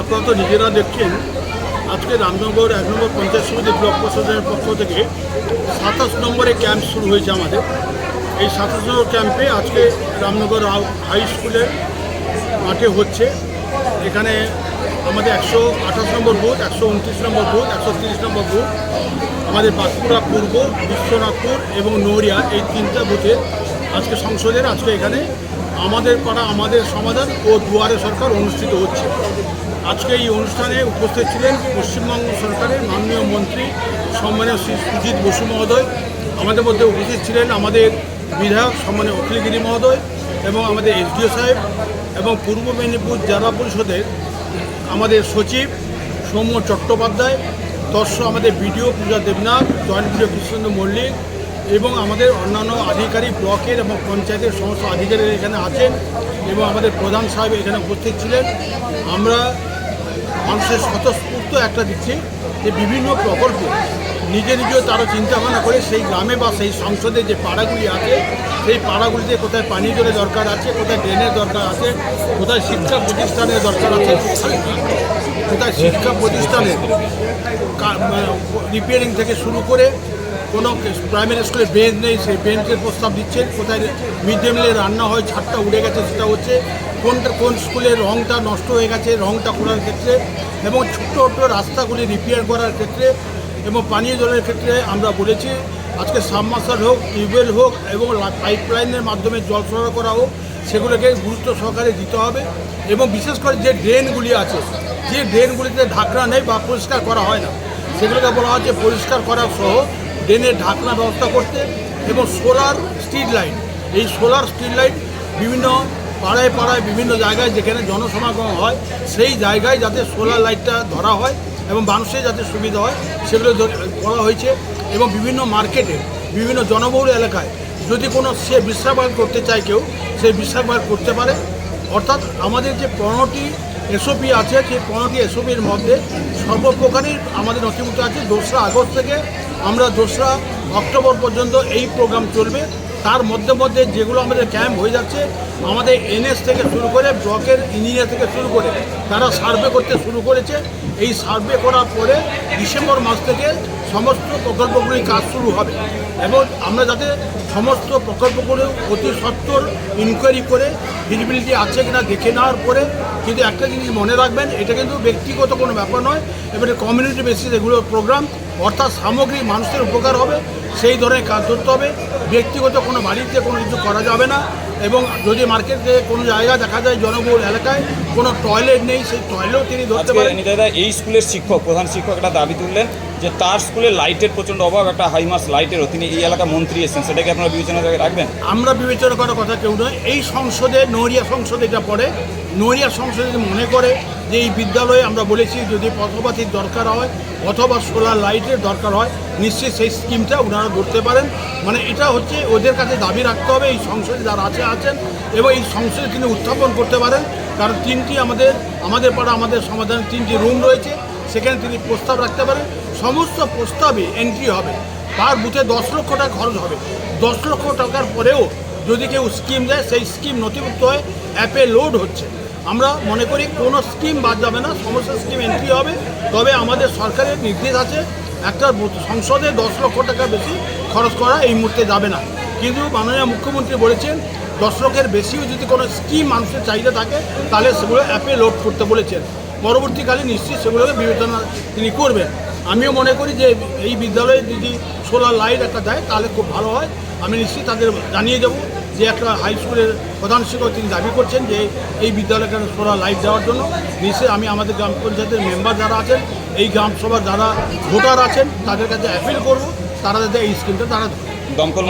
আপনারা তো নিজেরা দেখছেন, আজকে রামনগর এক নম্বর পঞ্চায়েত সমিতি ব্লক প্রশাসনের পক্ষ থেকে সাতাশ নম্বরে ক্যাম্প শুরু হয়েছে আমাদের। এই সাতাশ নম্বর ক্যাম্পে আজকে রামনগর হাই স্কুলের মাঠে হচ্ছে। এখানে আমাদের একশো আঠাশ নম্বর বুথ, একশো উনত্রিশ নম্বর বুথ, একশো তিরিশ নম্বর বুথ, আমাদের বাঁকুড়া পূর্ব, বিশ্বনাথপুর এবং নড়িয়া এই তিনটা বুথে আজকে সংসদের, আজকে এখানে আমাদের পাড়া, আমাদের সমাধান ও দুয়ারে সরকার অনুষ্ঠিত হচ্ছে। আজকে এই অনুষ্ঠানে উপস্থিত ছিলেন পশ্চিমবঙ্গ সরকারের মাননীয় মন্ত্রী সম্মানীয় শ্রী সুজিত বসু মহোদয়। আমাদের মধ্যে উপস্থিত ছিলেন আমাদের বিধায়ক সম্মানীয় অখিলগিরি মহোদয় এবং আমাদের এসডিও সাহেব এবং পূর্ব মেদিনীপুর জেলা পরিষদের আমাদের সচিব সৌম্য চট্টোপাধ্যায় দর্শ আমাদের BDO Puja Debnath, joint BDO Krishnendra Mallick এবং আমাদের অন্যান্য আধিকারিক ব্লকের এবং পঞ্চায়েতের সমস্ত আধিকারিক এখানে আছেন এবং আমাদের প্রধান সাহেব এখানে উপস্থিত ছিলেন। আমরা মানুষের স্বতঃস্ফূর্ত একটা দিচ্ছে যে বিভিন্ন প্রকল্প নিজে নিজেও তারা চিন্তা ভাবনা করে সেই গ্রামে বা সেই সংসদে যে পাড়াগুলি আছে, সেই পাড়াগুলিতে কোথায় পানীয় জলের দরকার আছে, কোথায় ড্রেনের দরকার আছে, কোথায় শিক্ষা প্রতিষ্ঠানের দরকার আছে, কোথায় শিক্ষা প্রতিষ্ঠানের রিপেয়ারিং থেকে শুরু করে কোনো প্রাইমারি স্কুলে বেঞ্চ নেই, সেই বেঞ্চের প্রস্তাব দিচ্ছেন। কোথায় মিড ডে মিলে রান্না হয়, ছাদটা উড়ে গেছে, সেটা হচ্ছে কোনটা কোন স্কুলের রংটা নষ্ট হয়ে গেছে, রংটা করার ক্ষেত্রে এবং ছোট্ট ছোট্ট রাস্তাগুলি রিপেয়ার করার ক্ষেত্রে এবং পানীয় জলের ক্ষেত্রে আমরা বলেছি, আজকে সাবমার্সাল হোক টিউবওয়েল হোক এবং পাইপলাইনের মাধ্যমে জল সরবরাহ করা হোক, সেগুলোকে গুরুত্ব সহকারে দিতে হবে এবং বিশেষ করে যে ড্রেনগুলি আছে, যে ড্রেনগুলিতে ঢাকনা নেই বা পরিষ্কার করা হয় না, সেগুলোকে বলা হচ্ছে পরিষ্কার করা সহ ড্রেনের ঢাকনা ব্যবস্থা করতে এবং সোলার স্ট্রিট লাইট। এই সোলার স্ট্রিট লাইট বিভিন্ন পাড়ায় পাড়ায় বিভিন্ন জায়গায় যেখানে জনসমাগম হয়, সেই জায়গায় যাতে সোলার লাইটটা ধরা হয় এবং মানুষের যাতে সুবিধা হয়, সেগুলো করা হয়েছে এবং বিভিন্ন মার্কেটে, বিভিন্ন জনবহুল এলাকায় যদি কোনো সে বিশ্রামাগার করতে চায় কেউ সেই বিশ্রামাগার করতে পারে। অর্থাৎ আমাদের যে পনেরোটি এসওপি আছে, সেই পনেরোটি এসওপির মধ্যে সর্বপ্রকারই আমাদের নথিভুক্ত আছে। দোসরা আগস্ট থেকে আমরা দোসরা অক্টোবর পর্যন্ত এই প্রোগ্রাম চলবে। তার মধ্যে মধ্যে যেগুলো আমাদের ক্যাম্প হয়ে যাচ্ছে, আমাদের এনএস থেকে শুরু করে ব্লকের ইঞ্জিনিয়ার থেকে শুরু করে তারা সার্ভে করতে শুরু করেছে। এই সার্ভে করার পরে ডিসেম্বর মাস থেকে সমস্ত প্রকল্পগুলি কাজ শুরু হবে। এবং আমরা যাতে সমস্ত প্রকল্পগুলো অতি সত্তর ইনকোয়ারি করে ভিজিবিলিটি আছে কিনা দেখে নেওয়ার পরে কিন্তু একটা জিনিস মনে রাখবেন এটা কিন্তু ব্যক্তিগত কোনো ব্যাপার নয় এবারে কমিউনিটি বেসিস এগুলো প্রোগ্রাম অর্থাৎ সামগ্রিক মানুষের উপকার হবে সেই ধরনের কাজ করতে হবে। ব্যক্তিগত কোনো বাড়িতে কোনো কিছু করা যাবে না এবং যদি মার্কেটে কোনো জায়গা দেখা যায় জনবহুল এলাকায় কোনো টয়লেট নেই সেই টয়লেটও তিনি ধরতে পারেন। এই স্কুলের শিক্ষক প্রধান শিক্ষক একটা দাবি তুললেন যে তার স্কুলে লাইটের প্রচণ্ড অভাব, একটা হাইমাস লাইটের তিনি এই এলাকা মন্ত্রী এসেছেন, সেটাকে আপনারা বিবেচনা রাখবেন? আমরা বিবেচনা করার কথা কেউ নয়। এই সংসদে, নড়িয়া সংসদে এটা পড়ে। নড়িয়া সংসদে মনে করে যে এই বিদ্যালয়ে আমরা বলেছি যদি পথপাতির দরকার হয়, অথবা সোলার লাইটের দরকার হয়, নিশ্চয়ই সেই স্কিমটা ওনারা ধরতে পারেন। মানে এটা হচ্ছে ওদের কাছে দাবি রাখতে হবে, এই সংসদে যারা আছে, আছেন, এবং এই সংসদে তিনি উত্থাপন করতে পারেন। কারণ তিনটি আমাদের আমাদের পাড়া, আমাদের সমাধানের তিনটি রুম রয়েছে। সেখানে তিনি প্রস্তাব রাখতে পারেন। সমস্ত প্রস্তাবে এন্ট্রি হবে। পার বুথে দশ লক্ষ টাকা খরচ হবে। দশ লক্ষ টাকার পরেও যদি কেউ স্কিম দেয়, সেই স্কিম নথিভুক্ত হয়ে অ্যাপে লোড হচ্ছে। আমরা মনে করি কোনো স্কিম বাদ যাবে না, সমস্ত স্কিম এন্ট্রি হবে। তবে আমাদের সরকারের নির্দেশ আছে, একটা সংসদে দশ লক্ষ টাকা বেশি খরচ করা এই মুহূর্তে যাবে না। কিন্তু মাননীয় মুখ্যমন্ত্রী বলেছেন, দশ লক্ষের বেশিও যদি কোনো স্কিম মানুষের চাহিদা থাকে, তাহলে সেগুলো অ্যাপে লোড করতে বলেছেন। পরবর্তীকালে নিশ্চয়ই সেগুলোকে বিবেচনা তিনি করবেন। আমিও মনে করি যে এই বিদ্যালয়ে যদি সোলার লাইট একটা দেয়, তাহলে খুব ভালো হয়। আমি নিশ্চয়ই তাদের জানিয়ে দেবো যে একটা হাই স্কুলের প্রধান শিক্ষক তিনি দাবি করছেন যে এই বিদ্যালয়কে সোলার লাইট দেওয়ার জন্য। নিশ্চয়ই আমি আমাদের গ্রাম পঞ্চায়েতের মেম্বার যারা আছেন, এই গ্রাম সভার যারা ভোটার আছেন, তাদের কাছে অ্যাপিল করব, তারা যাতে এই স্কিমটা তারা দমকল